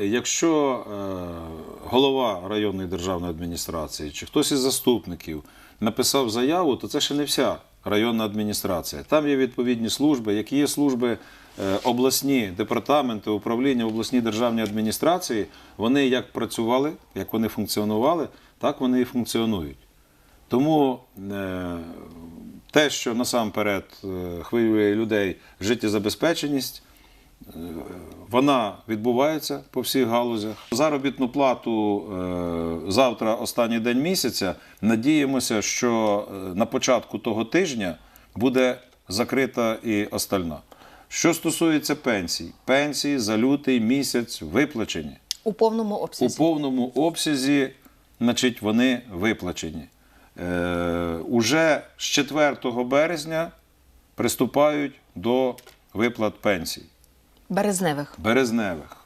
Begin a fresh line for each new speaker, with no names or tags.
Якщо е, голова районної державної адміністрації чи хтось із заступників написав заяву, то це ще не вся районна адміністрація. Там є відповідні служби, які є служби е, обласні департаменти, управління, обласні державні адміністрації. Вони як працювали, як вони функціонували, так вони і функціонують. Тому е, те, що насамперед хвилює людей життєзабезпеченість, вона відбувається по всіх галузях. Заробітну плату е, завтра, останній день місяця. Надіємося, що е, на початку того тижня буде закрита і остальна. Що стосується пенсій, пенсії за лютий місяць виплачені.
У повному
У
обсязі.
повному обсязі, значить, вони виплачені. Е, уже з 4 березня приступають до виплат пенсій
Березневих.
березневих.